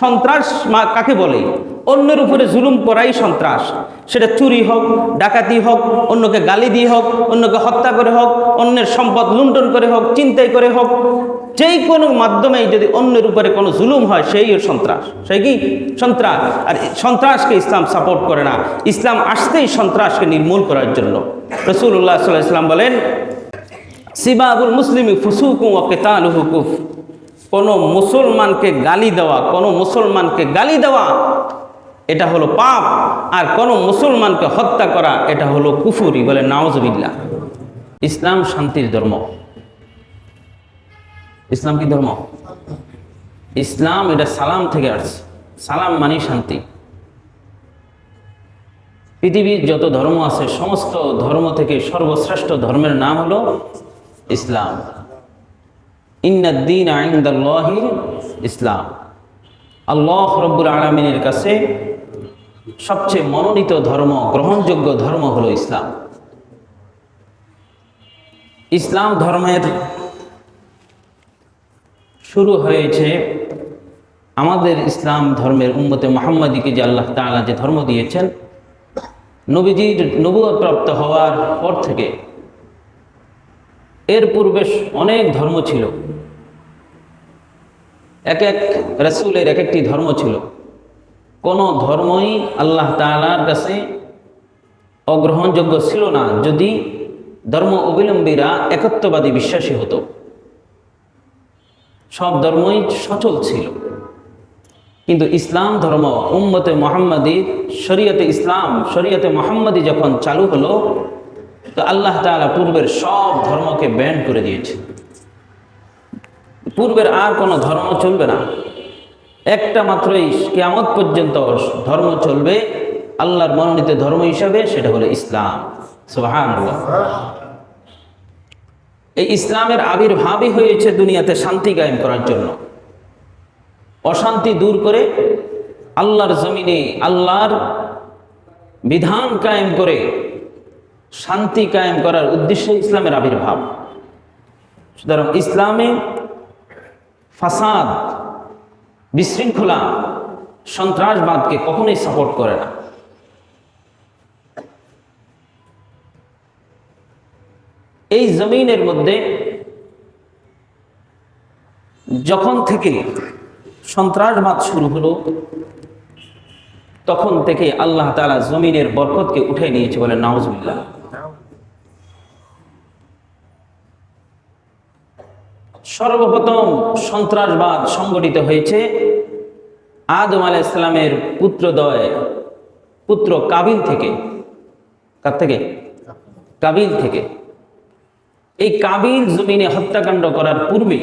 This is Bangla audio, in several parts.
সন্ত্রাস কাকে বলে? অন্যের উপরে জুলুম করাই সন্ত্রাস। সেটা চুরি হোক, ডাকাতি হোক, অন্যকে গালি দিয়ে হোক, অন্যকে হত্যা করে হোক, অন্যের সম্পদ লুণ্ঠন করে হোক, চিন্তাই করে হোক, যেই কোনো মাধ্যমেই যদি অন্যের উপরে কোনো জুলুম হয়, সেই সন্ত্রাস। সেই কি? সন্ত্রাস। আর সন্ত্রাসকে ইসলাম সাপোর্ট করে না। ইসলাম আসতেই সন্ত্রাসকে নির্মূল করার জন্য। রসুল্লাহ সাল্লাহ ইসলাম বলেন সিবাবুল মুসলিম ফুসুকু ও কেতালুহু কুফ। কোনো মুসলমানকে গালি দেওয়া, কোনো মুসলমানকে গালি দেওয়া, এটা হলো পাপ। আর কোনো মুসলমানকে হত্যা করা, এটা হলো কুফুরি বলে নাওজবিল্লা ইসলাম শান্তির ধর্ম। ইসলাম কি ধর্ম? ইসলাম এটা সালাম থেকে আসছে। সালাম মানে শান্তি। পৃথিবীর যত ধর্ম আছে, সমস্ত ধর্ম থেকে সর্বশ্রেষ্ঠ ধর্মের নাম হলো ইসলাম। ইন্নাদ্দিন আইন্দাল্লাহির ইসলাম। আল্লাহ রব্বুল আলমিনের কাছে সবচেয়ে মনোনীত ধর্ম, গ্রহণযোগ্য ধর্ম হলো ইসলাম। ইসলাম ধর্মের শুরু হয়েছে আমাদের ইসলাম ধর্মের উম্মতে মোহাম্মদীকে যে আল্লাহ তাআলা যে ধর্ম দিয়েছেন, নবীজির নবুয়ত প্রাপ্ত হওয়ার পর থেকে। এর পূর্বে অনেক ধর্ম ছিল। এক এক রসুলের এক একটি ধর্ম ছিল। কোনো ধর্মই আল্লাহ তাআলার কাছে অগ্রহণযোগ্য ছিল না যদি ধর্ম অবলম্বীরা একত্ববাদী বিশ্বাসী হতো। সব ধর্মই সচল ছিল। কিন্তু ইসলাম ধর্ম উম্মতে মোহাম্মদী, শরীয়তে ইসলাম, শরীয়তে মোহাম্মদী যখন চালু হলো, তো আল্লাহ তাআলা পূর্বের সব ধর্মকে ব্যান করে দিয়েছে। পূর্বের আর কোনো ধর্ম চলবে না। একটা মাত্রই কেয়ামত পর্যন্ত ধর্ম চলবে, আল্লাহর মনোনীত ধর্ম হিসাবে সেটা হলো ইসলাম। সুবহানাল্লাহ। এই ইসলামের আবির্ভাবই হয়েছে দুনিয়াতে শান্তি কায়েম করার জন্য। অশান্তি দূর করে আল্লাহর জমিনে আল্লাহর বিধান কায়েম করে শান্তি কায়েম করার উদ্দেশ্যে ইসলামের আবির্ভাব। সুতরাং ইসলামে ফাসাদ, বিশৃঙ্খলা, সন্ত্রাসবাদকে কখনোই সাপোর্ট করে না। এই জমিনের মধ্যে যখন থেকে সন্ত্রাসবাদ শুরু হলো, তখন থেকে আল্লাহ তাআলা জমিনের বরকতকে উঠে নিয়েছে বলে নাউজুবিল্লাহ। সর্বপ্রথম সন্ত্রাসবাদ সংগঠিত হয়েছে আদম আলাহ ইসলামের পুত্রদয় পুত্র কাবিল থেকে। কার থেকে? কাবিল থেকে। এই কাবিল জমিনে হত্যাকাণ্ড করার পূর্বে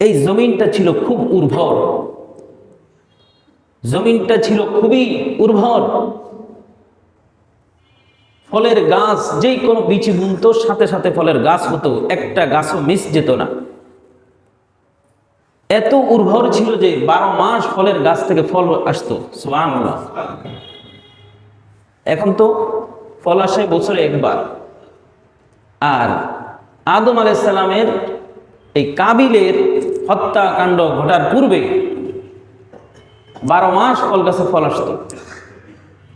এই জমিনটা ছিল খুব উর্বর। জমিনটা ছিল খুবই উর্বর। ফলের গাছ, যেই কোনো বিচি বুনতো, সাথে সাথে ফলের গাছ হতো। একটা গাছও মিস যেত না। এত উর্বর ছিল যে বারো মাস ফলের গাছ থেকে ফল আসতো। এখন তো ফল আসে বছরে একবার। আর আদম আলাইসাল্লামের এই কাবিলের হত্যাকাণ্ড ঘটার পূর্বে বারো মাস ফল গাছে ফল আসত।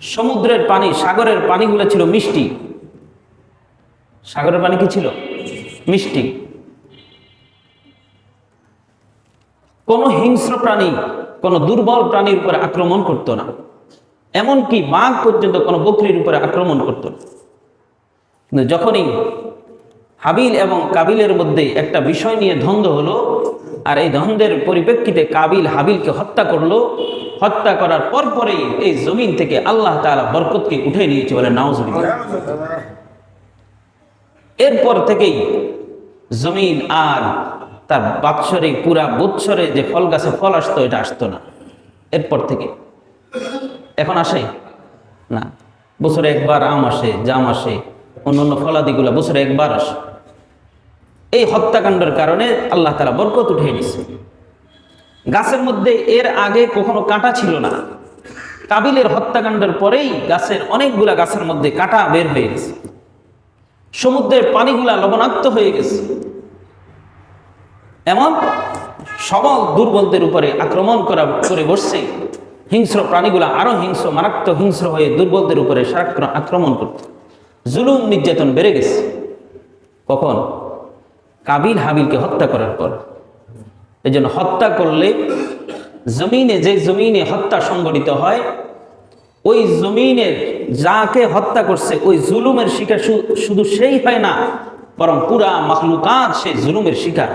সমুদ্রের পানি, সাগরের পানিগুলো ছিল মিষ্টি। সাগরের পানি কি ছিল? মিষ্টি। কোনো হিংস্র প্রাণী, কোনো দুর্বল প্রাণীর উপরে আক্রমণ করতো না। এমনকি বাঘ পর্যন্ত কোনো বকরির উপরে আক্রমণ করতো না। কিন্তু যখনই হাবিল এবং কাবিলের মধ্যে একটা বিষয় নিয়ে দ্বন্দ্ব হলো আর এই দ্বন্দ্বের পরিপ্রেক্ষিতে কাবিল হাবিলকে হত্যা করল। হত্যা করার পর পরেই এই জমিন থেকে আল্লাহ তাআলা বরকতকে উঠে নিয়েছে বলে নাউজুবিল্লাহ। এরপর থেকেই জমিন আর তার বাৎসরিক পুরা বৎসরে যে ফল গাছে ফল আসতো, এটা আসতো না। এরপর থেকে। এখন আসে? না। বছরে একবার আম আসে, জাম আসে অন্য অন্য ফলাদিগুলো বছরে একবার আসে। এই হত্যাকাণ্ডের কারণে আল্লাহ তারা বরকত উঠে নিছে গাছের মধ্যে এর আগে কখনো কাঁটা ছিল না। কাবিলের হত্যাকাণ্ডের পরেই গাছের অনেকগুলা গাছের মধ্যে কাঁটা বের হয়ে গেছে। সমুদ্রের পানিগুলা লবণাক্ত হয়ে গেছে। এমন সবল দুর্বলদের উপরে আক্রমণ করা করে বসছে, হিংস্র প্রাণীগুলা আরও হিংস্র, মারাত্মক হিংস্র হয়ে দুর্বলদের উপরে সারাক্ষণ আক্রমণ করত জুলুম নির্যাতন বেড়ে গেছে। কখন? কাবিল হাবিলকে হত্যা করার পর। এই জন্য হত্যা করলে জমিনে, যে জমিনে হত্যা সংগঠিত হয়, ওই জমিনের যাকে হত্যা করছে, ওই জুলুমের শিকার শুধু সেই হয় না, বরং পুরা মখলুকাত সে জুলুমের শিকার।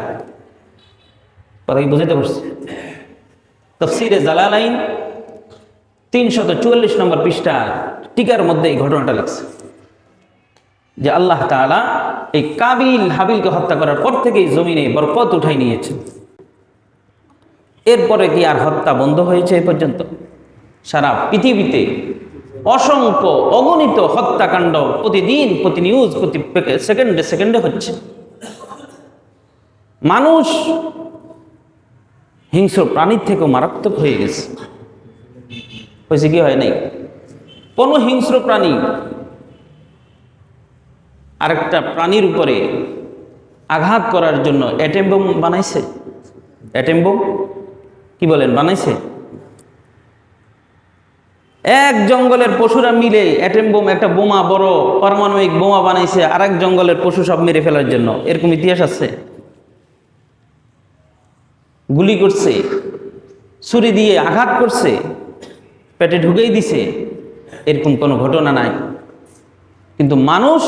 কথা কি বুঝতে পারছি? তফসিরে জালালাইন তিনশত চুয়াল্লিশ নম্বর পৃষ্ঠা টিকার মধ্যে এই ঘটনাটা লাগছে। যে আল্লাহ তাআলা এই কাবিল হাবিলকে হত্যা করার পর থেকেই জমিনে বরকত উঠাই নিয়েছেন এরপরে কি আর হত্যা বন্ধ হয়েছে এ পর্যন্ত? সারা পৃথিবীতে অসংখ্য অগণিত হত্যাকাণ্ড প্রতিদিন প্রতি নিউজ প্রতি সেকেন্ডে সেকেন্ডে হচ্ছে। মানুষ হিংস্র প্রাণীর থেকেও মারাত্মক হয়ে গেছে। হয়েছে কি হয় নাই? কোনো হিংস্র প্রাণী আরেকটা প্রাণীর উপরে আঘাত করার জন্য অ্যাটেম বোম বানাইছে? Atom bomb? কি বলেন, বানাইছে? এক জঙ্গলের পশুরা মিলে অ্যাটেম বোম, একটা বোমা, বড় পারমাণবিক বোমা বানাইছে আর এক জঙ্গলের পশু সব মেরে ফেলার জন্য। এরকম ইতিহাস আছে। গুলি করছে, ছুরি দিয়ে আঘাত করছে, পেটে ঢুকেই দিছে। এরকম কোনো ঘটনা নাই। কিন্তু মানুষ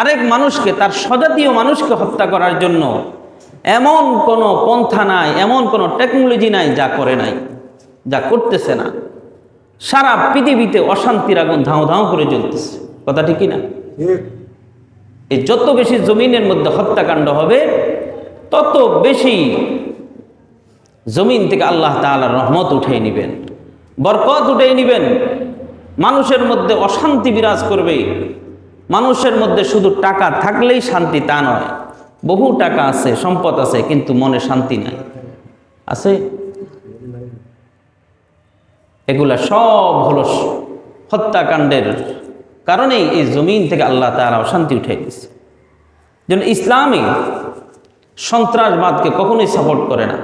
আরেক মানুষকে তার স্বজাতীয় মানুষকে হত্যা করার জন্য এমন কোনো পন্থা নাই এমন কোনো টেকনোলজি নাই যা করে নাই যা করতেছে না। সারা পৃথিবীতে অশান্তির আগুন ধাও ধাও করে জ্বলতেছে। কথা ঠিকই না এই যত বেশি জমিনের মধ্যে হত্যাকাণ্ড হবে তত বেশি জমিন থেকে আল্লাহ তাআলার রহমত উঠিয়ে নেবেন বরকত উঠিয়ে নেবেন। মানুষের মধ্যে অশান্তি বিরাজ করবে। মানুষের মধ্যে শুধু টাকা থাকলেই শান্তি তা নয়। বহু টাকা আছে, সম্পদ আছে, কিন্তু মনে শান্তি নাই। আছে? এগুলা সব হলো হত্যাকাণ্ডের কারণেই এই জমিন থেকে আল্লাহ তাআলা অশান্তি উঠে দিচ্ছে যেন ইসলামে সন্ত্রাসবাদকে কখনোই সাপোর্ট করে না।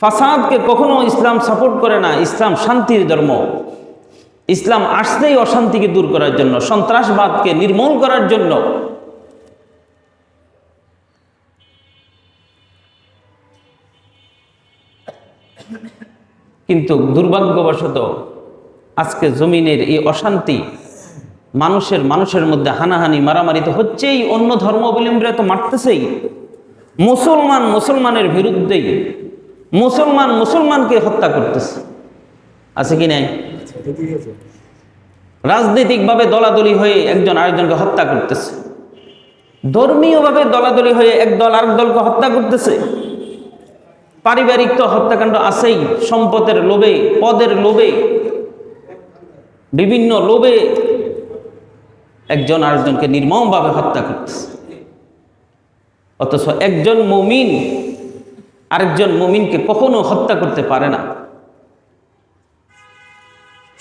ফাসাদকে কখনো ইসলাম সাপোর্ট করে না। ইসলাম শান্তির ধর্ম। ইসলাম আসতেই অশান্তিকে দূর করার জন্য, সন্ত্রাসবাদকে নির্মূল করার জন্য। কিন্তু দুর্ভাগ্যবশত আজকে জমিনের এই অশান্তি মানুষের মানুষের মধ্যে হানাহানি, মারামারি তো হচ্ছেই, অন্য ধর্মাবলম্বীরা তো মারতেছেই। মুসলমান মুসলমানের বিরুদ্ধেই মুসলমান মুসলমানকে হত্যা করতেছে। আছে কি নাই? রাজনৈতিকভাবে দলাদলি হয়ে একজন আরেকজনকে হত্যা করতেছে। ধর্মীয়ভাবে দলাদলি হয়ে এক দল আরেক দলকে হত্যা করতেছে। পারিবারিক তো হত্যাকাণ্ড আছেই, সম্পদের লোভে, পদের লোভে, বিভিন্ন লোভে একজন আরেকজনকে নির্মমভাবে হত্যা করতেছে। অথচ একজন মুমিন, আরেকজন মুমিনকে কখনো হত্যা করতে পারে না।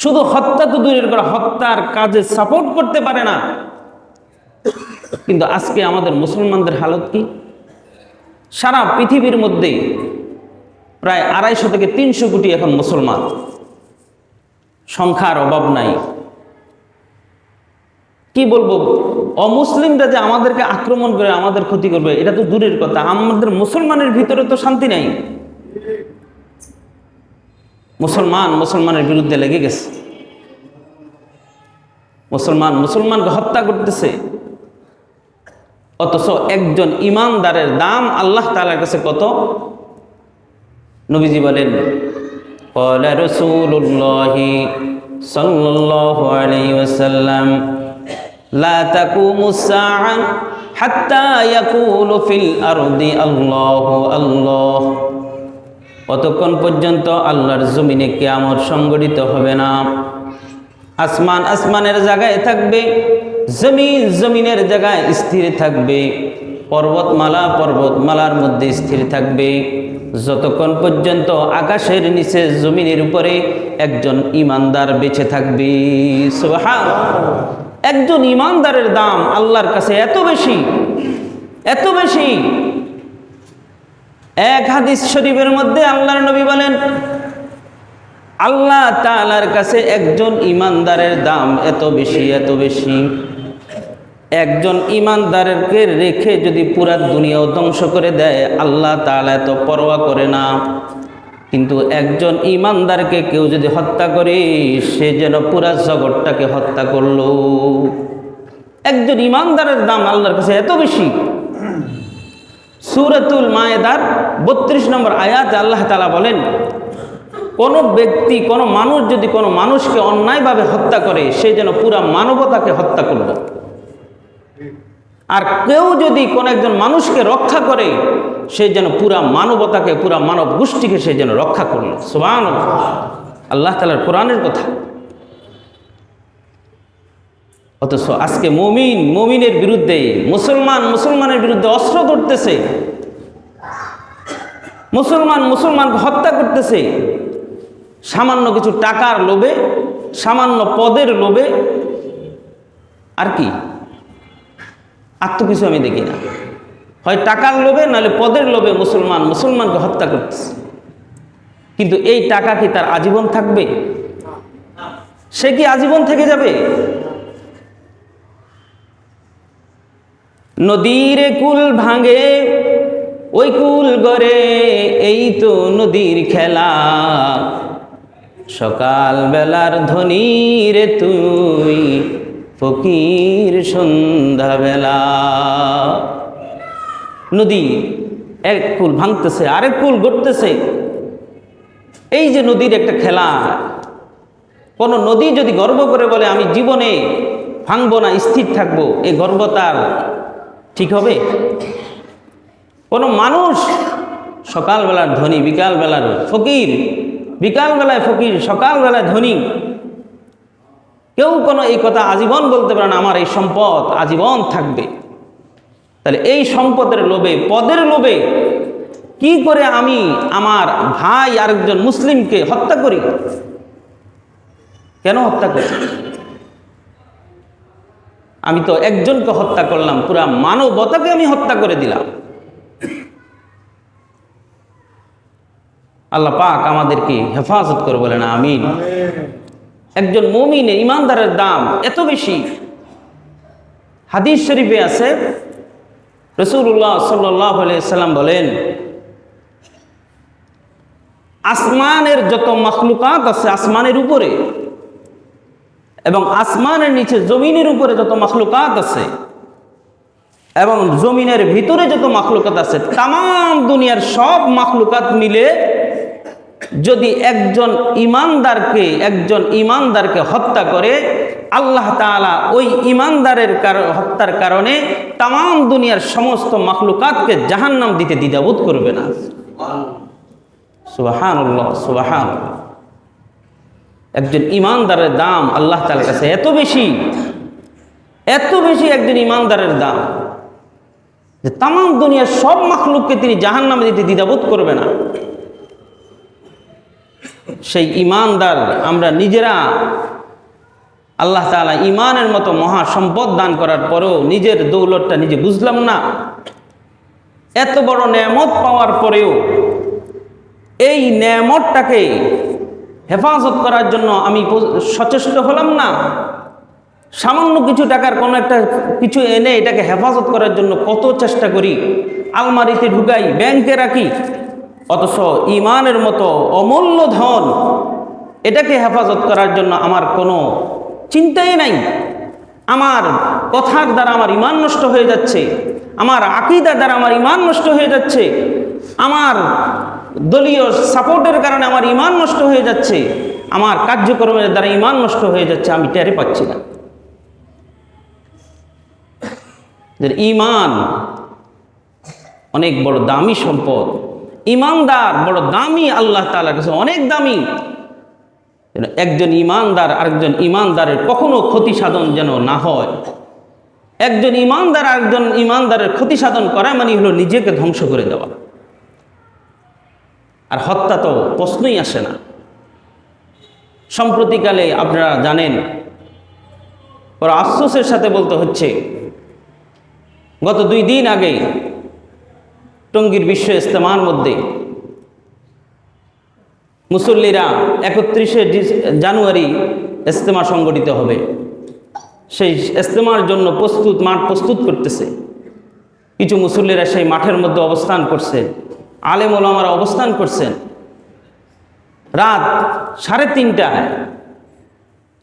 শুধু হত্যা তো দূরের করা হত্যার কাজে সাপোর্ট করতে পারে না। কিন্তু আজকে আমাদের মুসলমানদের হালত কি? সারা পৃথিবীর মধ্যে প্রায় আড়াইশো থেকে তিনশো কোটি এখন মুসলমান। সংখ্যার অভাব নাই। কি বলব? অমুসলিমরা যে আমাদেরকে আক্রমণ করে আমাদের ক্ষতি করবে, এটা তো দূরের কথা। আমাদের মুসলমানের ভিতরে তো শান্তি নাই। মুসলমান মুসলমানের বিরুদ্ধে লেগে গেছে। মুসলমান মুসলমানকে হত্যা করতেছে। অথচ একজন ইমানদারের দাম আল্লাহ তালার কাছে কত? নবীজি বলেন হাত্তা ইয়াকুলু ফিল আরদি আল্লাহু আল্লাহ। অতক্ষণ পর্যন্ত আল্লাহর জমিনে কেয়ামত সংগঠিত হবে না। আসমান আসমানের জায়গায় থাকবে, জমিন জমিনের জায়গায় স্থির থাকবে, পর্বতমালা পর্বতমালার মধ্যে স্থির থাকবে। যতক্ষণ পর্যন্ত আকাশের নিচে জমিনের উপরে একজন ইমানদার বেঁচে থাকবে। একজন ইমানদারের দাম আল্লাহর কাছে এত বেশি এত বেশি। এক হাদিস শরীফের মধ্যে আল্লাহর নবী বলেন, আল্লাহ তালার কাছে একজন ইমানদারের দাম এত বেশি এত বেশি। একজন ইমানদারকে রেখে যদি পুরা দুনিয়াও ধ্বংস করে দেয়, আল্লাহ তাআলা এত পরোয়া করে না। কিন্তু একজন ইমানদারকে কেউ যদি হত্যা করে, সে যেন পুরা জগৎটাকে হত্যা করল। একজন ইমানদারের দাম আল্লাহর কাছে এত বেশি। সুরাতুল মায়েদার বত্রিশ নম্বর আয়াত আল্লাহ তালা বলেন, কোনো ব্যক্তি, কোনো মানুষ যদি কোনো মানুষকে অন্যায়ভাবে হত্যা করে, সে যেন পুরা মানবতাকে হত্যা করল আর কেউ যদি কোনো একজন মানুষকে রক্ষা করে, সে যেন পুরা মানবতাকে, পুরা মানব গোষ্ঠীকে সে যেন রক্ষা করল। সুবান আল্লাহ তালার কোরআনের কথা। অথচ আজকে মমিন, মমিনের বিরুদ্ধে, মুসলমান, মুসলমানের বিরুদ্ধে অস্ত্র ধরতেছে। মুসলমান, মুসলমানকে হত্যা করতেছে। সামান্য কিছু টাকার লোভে, সামান্য পদের লোভে। আর কি? আর তো কিছু আমি দেখি না। হয় টাকার লোভে, নাহলে পদের লোভে মুসলমান, মুসলমানকে হত্যা করতেছে। কিন্তু এই টাকা কি তার আজীবন থাকবে? সে কি আজীবন থেকে যাবে? নদীর কুল ভাঙে, ওই কুল গড়ে, এই তো নদীর খেলা। সকাল বেলার ধনী রে তুই, ফকির সন্ধ্যাবেলা। নদী, এক কুল ভাঙতেছে, আরেক কুল গড়তেছে। এই যে নদীর একটা খেলা, কোন নদী যদি গর্ব করে বলে, আমি জীবনে ভাঙবো না, স্থির থাকব এই গর্ব তার। ঠিক হবে? কোনো মানুষ সকালবেলার ধনী, বিকালবেলার ফকির, বিকালবেলায় ফকির, সকালবেলায় ধনী। কেউ কোনো এই কথা আজীবন বলতে পারে না, আমার এই সম্পদ আজীবন থাকবে। তাহলে এই সম্পদের লোভে, পদের লোভে কি করে আমি আমার ভাই আরেকজন মুসলিমকে হত্যা করি? কেন হত্যা করি? আমি তো একজনকে হত্যা করলাম পুরা মানবতাকে আমি হত্যা করে দিলাম। আল্লাহ পাক আমাদেরকে হেফাজত করে বলেন আমিন। একজন মমিনে ইমানদারের দাম এত বেশি। হাদিস শরীফে আছে রসুল্লাহ সাল্লাম বলেন আসমানের যত মখলুকাত আছে আসমানের উপরে এবং আসমানের নিচে জমিনের উপরে যত মখলুকাত আছে, এবং জমিনের ভিতরে যত মখলুকাত আছে তাম দুনিয়ার সব মখলুকাত মিলে যদি একজন ইমানদারকে একজন ইমানদারকে হত্যা করে, আল্লাহ তাআলা ওই ইমানদারের হত্যার কারণে তাম দুনিয়ার সমস্ত মখলুকাতকে জাহান্নাম দিতে দ্বিধাবোধ করবে না। সুবাহান সুবাহান একজন ইমানদারের দাম আল্লাহ তালার কাছে এত বেশি এত বেশি একজন ইমানদারের দাম যে তাম দুনিয়ার সব মখলুককে তিনি জাহান নামে দিতে দ্বিধাবোধ করবে না। সেই ইমানদার আমরা নিজেরা আল্লাহ তালা ইমানের মতো মহা সম্পদ দান করার পরেও নিজের দৌলতটা নিজে বুঝলাম না। এত বড় নেয়ামত পাওয়ার পরেও এই নেয়ামতটাকে হেফাজত করার জন্য আমি সচেষ্ট হলাম না। সামান্য কিছু টাকার কোনো একটা কিছু এনে এটাকে হেফাজত করার জন্য কত চেষ্টা করি। আলমারিতে ঢুকাই, ব্যাংকে রাখি। অথচ ইমানের মতো অমূল্য ধন এটাকে হেফাজত করার জন্য আমার কোনো চিন্তাই নাই। আমার কথার দ্বারা আমার ইমান নষ্ট হয়ে যাচ্ছে। আমার আকিদার দ্বারা আমার ইমান নষ্ট হয়ে যাচ্ছে। আমার দলীয় সাপোর্টের কারণে আমার ইমান নষ্ট হয়ে যাচ্ছে, আমার কার্যক্রমের দ্বারা ইমান নষ্ট হয়ে যাচ্ছে, আমি টেরে পাচ্ছি না। ইমান অনেক বড় দামি সম্পদ। ইমানদার বড় দামি আল্লাহ তালার কাছে অনেক দামি। একজন ইমানদার আরেকজন ইমানদারের কখনো ক্ষতি সাধন যেন না হয়। একজন ইমানদার আরেকজন ইমানদারের ক্ষতি সাধন করা মানে হলো নিজেকে ধ্বংস করে দেওয়া। আর হত্যা তো প্রশ্নই আসে না। সম্প্রতিকালে আপনারা জানেন, ওরা আফসোসের সাথে বলতে হচ্ছে, গত দুই দিন আগে টঙ্গীর বিশ্ব ইস্তেমার মধ্যে মুসল্লিরা একত্রিশে জানুয়ারি ইস্তেমা সংগঠিত হবে। সেই ইস্তেমার জন্য প্রস্তুত, মাঠ প্রস্তুত করতেছে। কিছু মুসল্লিরা সেই মাঠের মধ্যে অবস্থান করছেন আলেম ওলামারা অবস্থান করছেন। রাত সাড়ে তিনটায়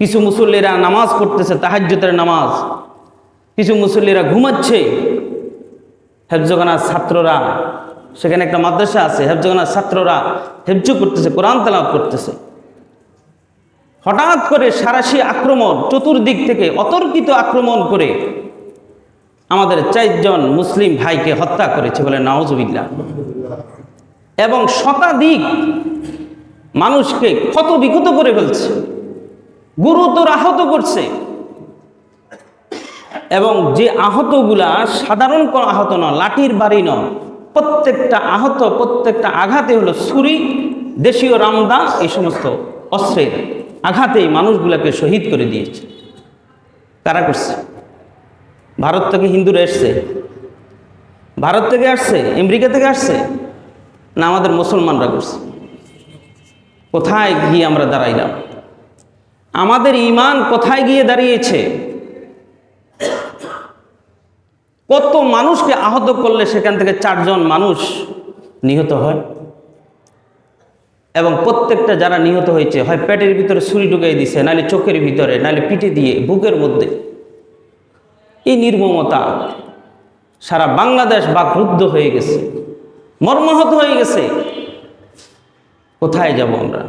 কিছু মুসল্লিরা নামাজ পড়তেছে তাহাজ্যতের নামাজ। কিছু মুসল্লিরা ঘুমাচ্ছে। হেফজগানার ছাত্ররা, সেখানে একটা মাদ্রাসা আছে হেফজগানার ছাত্ররা হেফজ করতেছে, কোরআন তালাপ করতেছে। হঠাৎ করে সারাশি আক্রমণ, চতুর্দিক থেকে অতর্কিত আক্রমণ করে আমাদের চারজন মুসলিম ভাইকে হত্যা করেছে বলে নাওজবিল্লা এবং শতাধিক মানুষকে ক্ষত বিক্ষত করে ফেলছে, গুরুতর আহত করছে। এবং যে আহতগুলা সাধারণ কোনো আহত নয়, লাঠির বাড়ি নয়, প্রত্যেকটা আহত, প্রত্যেকটা আঘাতে হলো ছুরি, দেশীয় রামদা, এই সমস্ত অস্ত্রের আঘাতেই মানুষগুলাকে শহীদ করে দিয়েছে। কারা করছে? ভারত থেকে হিন্দুরা এসছে। ভারত থেকে আসছে, আমেরিকা থেকে আসছে, না আমাদের মুসলমানরা করছে? কোথায় গিয়ে আমরা দাঁড়াইলাম? আমাদের ইমান কোথায় গিয়ে দাঁড়িয়েছে? কত মানুষকে আহত করলে সেখান থেকে চারজন মানুষ নিহত হয়? এবং প্রত্যেকটা যারা নিহত হয়েছে, হয় পেটের ভিতরে ছুরি ঢুকিয়ে দিছে, নাহলে চোখের ভিতরে, নাহলে পিঠে দিয়ে, বুকের মধ্যে। এই নির্মমতা সারা বাংলাদেশ বা ক্রুদ্ধ হয়ে গেছে, মর্মাহত হয়ে গেছে। কোথায় যাব আমরা?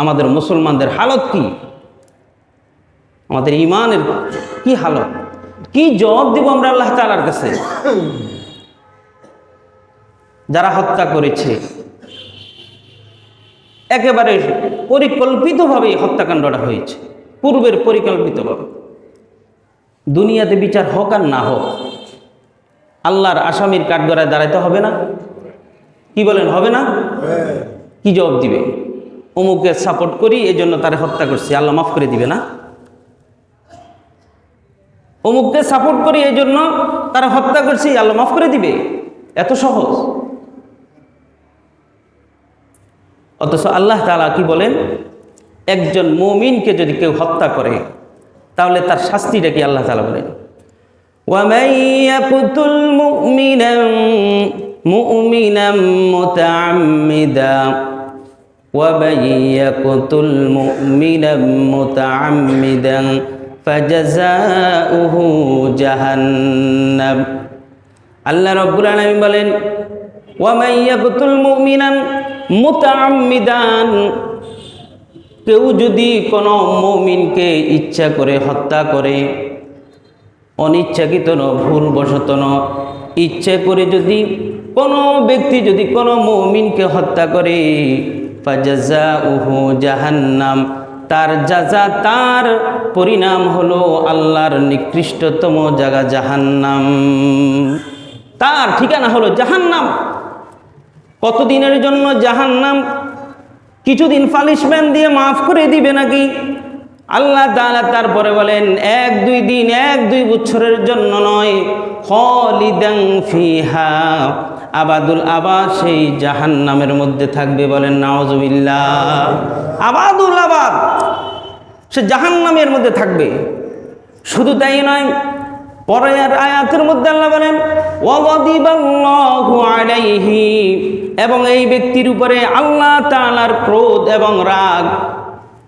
আমাদের মুসলমানদের হালত কি? আমাদের ইমানের কি হালত? কি জবাব দিব আমরা আল্লাহ তালার কাছে? যারা হত্যা করেছে, একেবারে পরিকল্পিতভাবে হত্যাকাণ্ডটা হয়েছে, পূর্বের পরিকল্পিতভাবে। দুনিয়াতে বিচার হোক আর না হোক, আল্লাহর আসামির কাঠগড়ায় দাঁড়াইতে হবে না। কি বলেন, হবে না? কি জবাব দিবে? অমুকে সাপোর্ট করি এই জন্য তারা হত্যা করছে, আল্লাহ মাফ করে দিবে না? অমুককে সাপোর্ট করি এই জন্য তারা হত্যা করছে, আল্লাহ মাফ করে দিবে? এত সহজ। অথচ আল্লাহ তালা কি বলেন? একজন মমিনকে যদি কেউ হত্যা করে তাহলে তার শাস্তিটা কি আল্লাহ তালা বলেন ومن يقتل مؤمنا مؤمنا متعمدا ومن يقتل مؤمنا متعمدا فجزاؤه جهنم আল্লাহ রব্বুল আলামিন বলেন ওয়ামান ইয়াকতুল মুমিনান মুতাআম্মিদান কেউ যদি কোনো মৌমিনকে ইচ্ছা করে হত্যা করে, অনিচ্ছাকৃত ন ভুলবশত ন ইচ্ছে করে যদি কোনো ব্যক্তি যদি কোনো মৌমিনকে হত্যা করে ফাজাজা উহু জাহান্নাম, তার যাজা তার পরিণাম হলো আল্লাহর নিকৃষ্টতম জায়গা জাহান্নাম। তার ঠিকানা হলো জাহান্নাম। কতদিনের জন্য জাহান্নাম? কিছুদিন পানিশমেন্ট দিয়ে মাফ করে দিবে নাকি? আল্লাহ তাআলা তারপরে বলেন, এক, দুই দিন, এক, দুই বছরের জন্য নয়। ফিহা। আবাদুল আবাদ সেই জাহান্নামের মধ্যে থাকবে বলেন নাওজবিল্লাহ আবাদুল আবাদ সে জাহান্নামের মধ্যে থাকবে। শুধু তাই নয়, পরের আয়াতের মধ্যে আল্লাহ বলেন এবং এই ব্যক্তির উপরে আল্লাহ তাআলার ক্রোধ এবং রাগ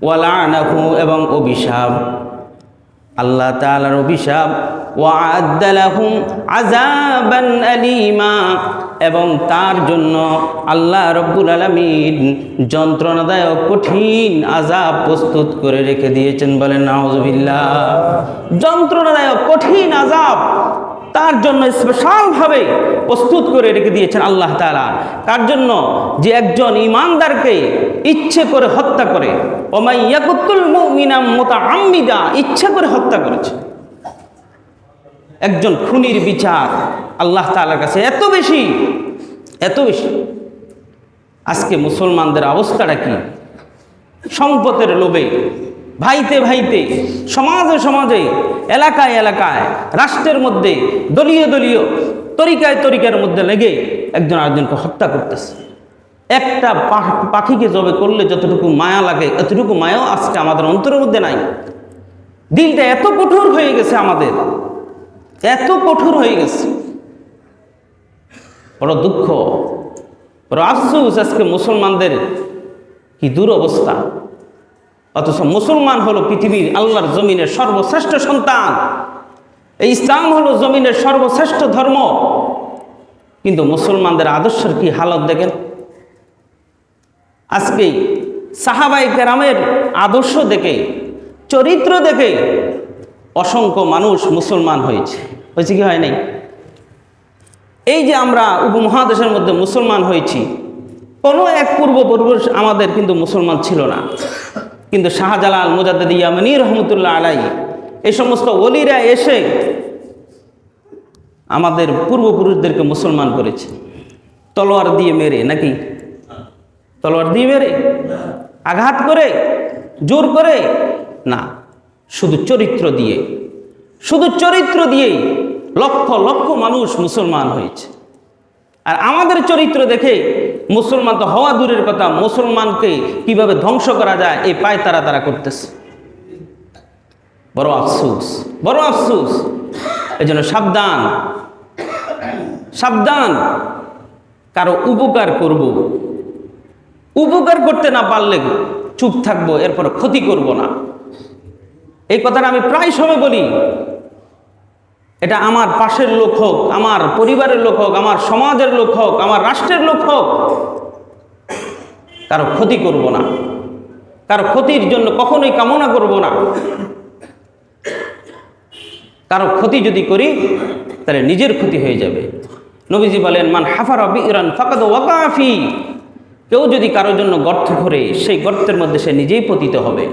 ওয়ালানাহু এবং অভিশাপ। আল্লাহ তাআলার অভিশাপ ওয়াআদ্দালাহুম আযাবান আলীমা এবং তার জন্য আল্লাহ রব্বুল আলামিন যন্ত্রণাদায়ক কঠিন আযাব প্রস্তুত করে রেখে দিয়েছেন বলেন নাউজুবিল্লাহ যন্ত্রণাদায়ক কঠিন আযাব তার জন্য স্পেশালভাবে প্রস্তুত করে রেখে দিয়েছেন আল্লাহ তাআলা। তার জন্য? যে একজন ইমানদারকে ইচ্ছে করে হত্যা করে। ওমাই ইয়াকুতুল মুমিনাম মুতাআম্মিদা, ইচ্ছে করে হত্যা করেছে। একজন খুনির বিচার আল্লাহ তাআলার কাছে এত বেশি এত বেশি। আজকে মুসলমানদের অবস্থাটা কি? সম্পদের লোভে ভাইতে ভাইতে, সমাজে সমাজে, এলাকায় এলাকায়, রাষ্ট্রের মধ্যে, দলীয় দলীয়, তরিকায় তরিকার মধ্যে লেগে একজন আরেকজনকে হত্যা করতেছে। একটা পাখিকে জবে করলে যতটুকু মায়া লাগে, এতটুকু মায়াও আজকে আমাদের অন্তরের মধ্যে নাই। দিলটা এত কঠোর হয়ে গেছে আমাদের, এত কঠোর হয়ে গেছে। বড় দুঃখ, বড় আফসুস আজকে মুসলমানদের কি দুরবস্থা। অথচ মুসলমান হলো পৃথিবীর আল্লাহর জমিনের সর্বশ্রেষ্ঠ সন্তান। এই ইসলাম হলো জমিনের সর্বশ্রেষ্ঠ ধর্ম। কিন্তু মুসলমানদের আদর্শের কি হালত দেখেন? আজকে সাহাবাই কেরামের আদর্শ দেখে, চরিত্র দেখে অসংখ্য মানুষ মুসলমান হয়েছে। হয়েছে কি হয় নাই? এই যে আমরা উপমহাদেশের মধ্যে মুসলমান হয়েছি, কোনো এক পূর্বপুরুষ আমাদের কিন্তু মুসলমান ছিল না। কিন্তু শাহজালাল মুজাদ্দিদ ইয়ামানি রহমতুল্লাহ আলাই এই সমস্ত অলিরা এসে আমাদের পূর্বপুরুষদেরকে মুসলমান করেছে। তলোয়ার দিয়ে মেরে নাকি? তলোয়ার দিয়ে মেরে? আঘাত করে? জোর করে? না, শুধু চরিত্র দিয়ে। শুধু চরিত্র দিয়েই লক্ষ লক্ষ মানুষ মুসলমান হয়েছে। আর আমাদের চরিত্র দেখে মুসলমান তো হওয়া দূরের কথা, মুসলমানকে কীভাবে ধ্বংস করা যায়, এই পায় তারা তারা করতেছে। বড় আফসুস বড় আফসুস। এই জন্য সাবধান সাবধান। কারও উপকার করব, উপকার করতে না পারলে চুপ থাকব এরপর ক্ষতি করব না। এই কথাটা আমি প্রায় সময় বলি। এটা আমার পাশের লোক হোক, আমার পরিবারের লোক হোক, আমার সমাজের লোক হোক, আমার রাষ্ট্রের লোক হোক, কারও ক্ষতি করব না। কারও ক্ষতির জন্য কখনোই কামনা করব না। কারও ক্ষতি যদি করি, তাহলে নিজের ক্ষতি হয়ে যাবে। নবীজি বলেন, মান হাফার ইরান ফাকাদ ওয়াকাফি। কেউ যদি কারোর জন্য গর্ত করে সেই গর্তের মধ্যে সে নিজেই পতিত হবে।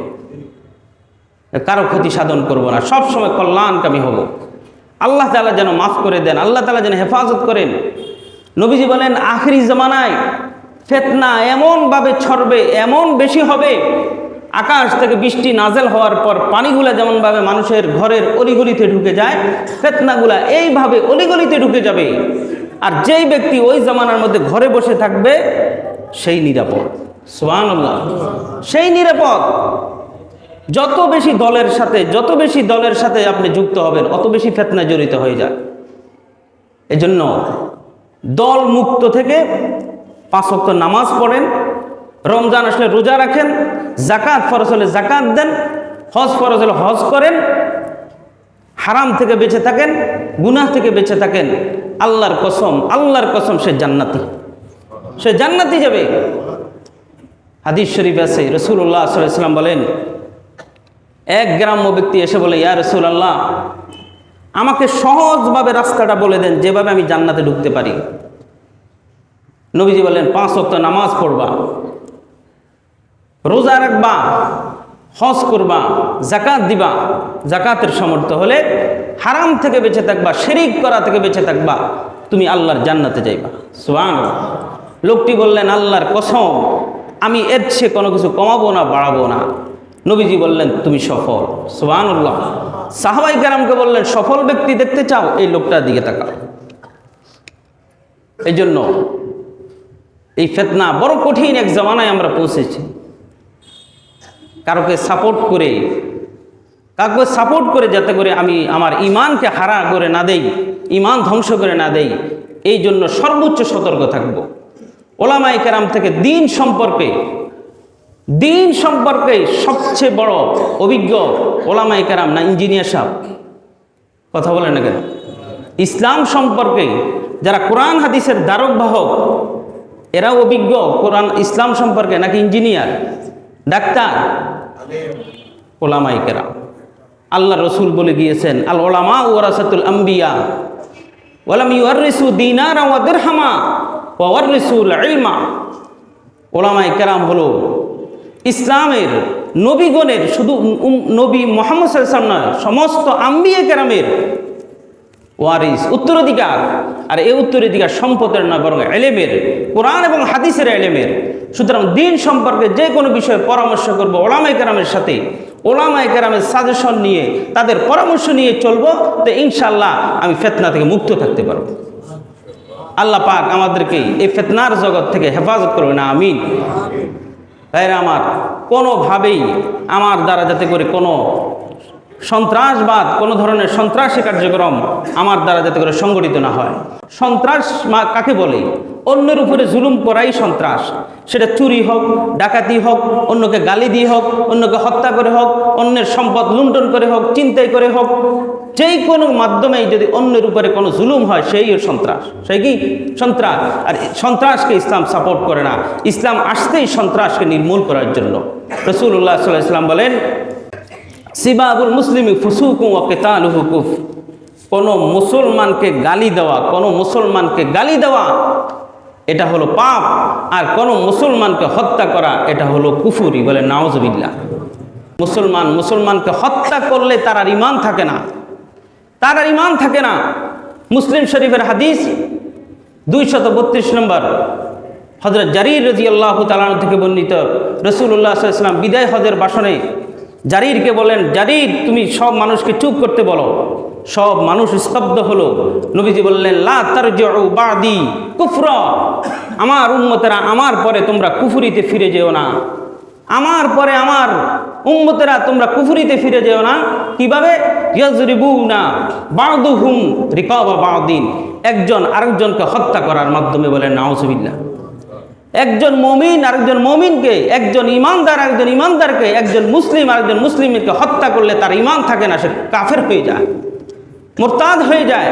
কারও ক্ষতি সাধন করব না। সব সময় কল্যাণকামী হব। আল্লাহ তালা যেন মাফ করে দেন, আল্লাহ তালা যেন হেফাজত করেন। নবীজি বলেন, আখরি জমানায় ফেতনা এমনভাবে ছড়বে, এমন বেশি হবে, আকাশ থেকে বৃষ্টি নাজেল হওয়ার পর পানিগুলা যেমনভাবে মানুষের ঘরের অলিগলিতে ঢুকে যায়, ফেতনাগুলা এইভাবে অলিগলিতে ঢুকে যাবে। আর যেই ব্যক্তি ওই জামানার মধ্যে ঘরে বসে থাকবে, সেই নিরাপদ। সোহান সেই নিরাপদ। যত বেশি দলের সাথে, যত বেশি দলের সাথে আপনি যুক্ত হবেন, অত বেশি ফেতনা জড়িত হয়ে যায় এজন্য দল মুক্ত থেকে পাঁচ ওয়াক্ত নামাজ পড়েন, রমজান আসলে রোজা রাখেন জাকাত ফরজ হলে জাকাত দেন, হজ ফরজ হলে হজ করেন, হারাম থেকে বেঁচে থাকেন, গুনাহ থেকে বেঁচে থাকেন, আল্লাহর কসম আল্লাহর কসম সে জান্নাতি। সে জান্নাতি যাবে। হাদিস শরীফ আছে রসুল্লাহ সাল্লাম বলেন এক গ্রাম্য ব্যক্তি এসে বলে, ইয়া রসুল আল্লাহ আমাকে সহজভাবে রাস্তাটা বলে দেন, যেভাবে আমি জান্নাতে ঢুকতে পারি। নবীজি বলেন পাঁচ অক্ত নামাজ পড়বা, রোজা রাখবা, হজ করবা জাকাত দিবা। জাকাতের সমর্থ হলে হারাম থেকে বেঁচে থাকবা, শেরিক করা থেকে বেঁচে থাকবা, তুমি আল্লাহর জান্নাতে যাইবা। সুবান লোকটি বললেন, আল্লাহর কসম, আমি এর চেয়ে কোনো কিছু কমাবো না, বাড়াবো না। নবীজি বললেন, তুমি সফল। সুবানুল্লাহ সাহাবাই কারামকে বললেন, সফল ব্যক্তি দেখতে চাও? এই লোকটার দিকে তাকাও। এই জন্য এই ফেতনা বড় কঠিন এক জামানায় আমরা পৌঁছেছি। কারোকে সাপোর্ট করে, কাউকে সাপোর্ট করে যাতে করে আমি আমার ইমানকে হারা করে না দেই, ইমান ধ্বংস করে না দেই এই জন্য সর্বোচ্চ সতর্ক থাকব। ওলামাই কেরাম থেকে দিন সম্পর্কে দিন সম্পর্কে সবচেয়ে বড় অভিজ্ঞ ওলামাই কেরাম না ইঞ্জিনিয়ার সাহেব? কথা বলেন না কেন? ইসলাম সম্পর্কে যারা কোরআন হাদিসের দ্বারক বাহক, এরাও অভিজ্ঞ কোরআন, ইসলাম সম্পর্কে নাকি ইঞ্জিনিয়ার? ডাক্তার? ওলামাই কেরাম। আল্লাহ রসুল বলে গিয়েছেন, আল ওলামা ওরাসাতুল আম্বিয়া ওলাম ইউরিসু দিনার ওয়া দিরহামা, ওয়া ওয়ারিসুল ইলমা। ওলামাই কেরাম হলো ইসলামের নবীগণের শুধু নবী মোহাম্মদ সাল্লাম নয়, সমস্ত আম্বিয়া কেরামের ওয়ারিস, উত্তরাধিকার। আর এই উত্তরাধিকার সম্পদের নয় বরং এলেমের, কোরআন এবং হাদিসের এলেমের। সুতরাং দিন সম্পর্কে যে কোনো বিষয়ে পরামর্শ করব ওলামাই কেরামের সাথে ওলামাই কেরামের সাজেশন নিয়ে, তাদের পরামর্শ নিয়ে চলবো, তো ইনশাল্লাহ আমি ফেতনা থেকে মুক্ত থাকতে পারব। আল্লাহ পাক আমাদেরকে এই ফেতনার জগৎ থেকে হেফাজত করবে না আমিন। তাই আমার কোনোভাবেই আমার দ্বারা যাতে করে কোনো সন্ত্রাসবাদ, কোনো ধরনের সন্ত্রাসী কার্যক্রম আমার দ্বারা যাতে করে সংগঠিত না হয়। সন্ত্রাস কাকে বলে? অন্যের উপরে জুলুম করাই সন্ত্রাস। সেটা চুরি হোক, ডাকাতি হোক, অন্যকে গালি দিয়ে হোক, অন্যকে হত্যা করে হোক, অন্যের সম্পদ লুণ্ঠন করে হোক, চিন্তাই করে হোক, যেই কোনো মাধ্যমেই যদি অন্যের উপরে কোনো জুলুম হয়, সেই সন্ত্রাস। সেই কি? সন্ত্রাস। আর সন্ত্রাসকে ইসলাম সাপোর্ট করে না। ইসলাম আসতেই সন্ত্রাসকে নির্মূল করার জন্য। রসুল্লাহ সাল্লাহ ইসলাম বলেন সিবাবুল মুসলিম ফুসুকু ও কেতালুহু কুফ। কোনো মুসলমানকে গালি দেওয়া, কোনো মুসলমানকে গালি দেওয়া, এটা হলো পাপ। আর কোনো মুসলমানকে হত্যা করা, এটা হলো কুফুরি বলে নাওজবিল্লা মুসলমান মুসলমানকে হত্যা করলে তার আর ইমান থাকে না। তার আর ইমান থাকে না। মুসলিম শরীফের হাদিস দুইশত বত্রিশ নম্বর। হজরত জারির রাজি আল্লাহ তালান থেকে বর্ণিত। রসুল্লাহ সাল্লাম বিদায় হজের বাসনে জারিরকে বলেন, জারির, তুমি সব মানুষকে চুপ করতে বলো। সব মানুষ স্তব্ধ হলো। নবীজি বললেন, লা তার বাদি কুফর। আমার উন্মতেরা আমার পরে তোমরা কুফুরিতে ফিরে যেও না। আমার পরে আমার উম্মতেরা তোমরা কুফুরিতে ফিরে যেও না। কীভাবে? না একজন আরেকজনকে হত্যা করার মাধ্যমে বলেন, নাউজুবিল্লাহ। একজন মমিন আরেকজন মমিনকে, একজন ইমানদার একজন ইমানদারকে, একজন মুসলিম আরেকজন মুসলিমকে হত্যা করলে তার ইমান থাকে না, সে কাফের হয়ে যায়, মোরতাদ হয়ে যায়।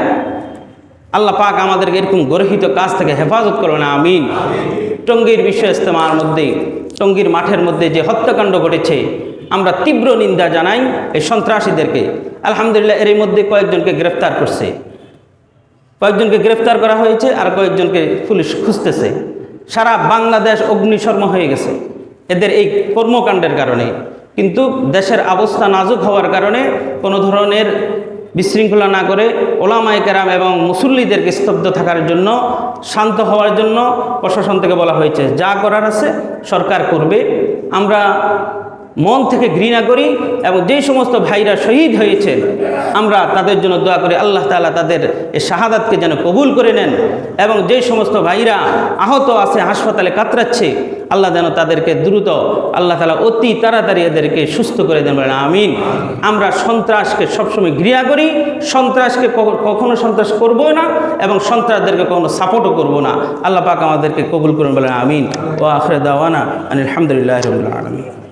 আল্লাহ পাক আমাদেরকে এরকম গর্হিত কাজ থেকে হেফাজত করো না আমিন। টঙ্গীর বিশ্ব ইস্তেমার মধ্যে, টঙ্গীর মাঠের মধ্যে যে হত্যাকাণ্ড ঘটেছে, আমরা তীব্র নিন্দা জানাই এই সন্ত্রাসীদেরকে। আলহামদুলিল্লাহ এর মধ্যে কয়েকজনকে গ্রেফতার করছে। কয়েকজনকে গ্রেফতার করা হয়েছে আর কয়েকজনকে পুলিশ খুঁজতেছে। সারা বাংলাদেশ অগ্নিশর্ম হয়ে গেছে। এদের এই কর্মকাণ্ডের কারণে। কিন্তু দেশের অবস্থা নাজুক হওয়ার কারণে কোনো ধরনের বিশৃঙ্খলা না করে ওলামাই কেরাম এবং মুসল্লিদেরকে স্তব্ধ থাকার জন্য, শান্ত হওয়ার জন্য প্রশাসন থেকে বলা হয়েছে, যা করার আছে সরকার করবে। আমরা মন থেকে ঘৃণা করি এবং যে সমস্ত ভাইরা শহীদ হয়েছেন আমরা তাদের জন্য দোয়া করি, আল্লাহ তাআলা তাদের এই শাহাদাতকে যেন কবুল করে নেন এবং যে সমস্ত ভাইরা আহত আছে, হাসপাতালে কাতরাচ্ছে, আল্লাহ যেন তাদেরকে দ্রুত, আল্লাহ তালা অতি তাড়াতাড়ি এদেরকে সুস্থ করে দেন বলেন, আমিন। আমরা সন্ত্রাসকে সবসময় ঘৃণা করি, সন্ত্রাসকে কখনো সন্ত্রাস করব না এবং সন্ত্রাসদেরকে কখনো সাপোর্টও করব না। আল্লাহ পাক আমাদেরকে কবুল করুন বলেন, আমিন। ও আখরে দাওয়ানা আলহামদুলিল্লাহ রবিল আলমিন।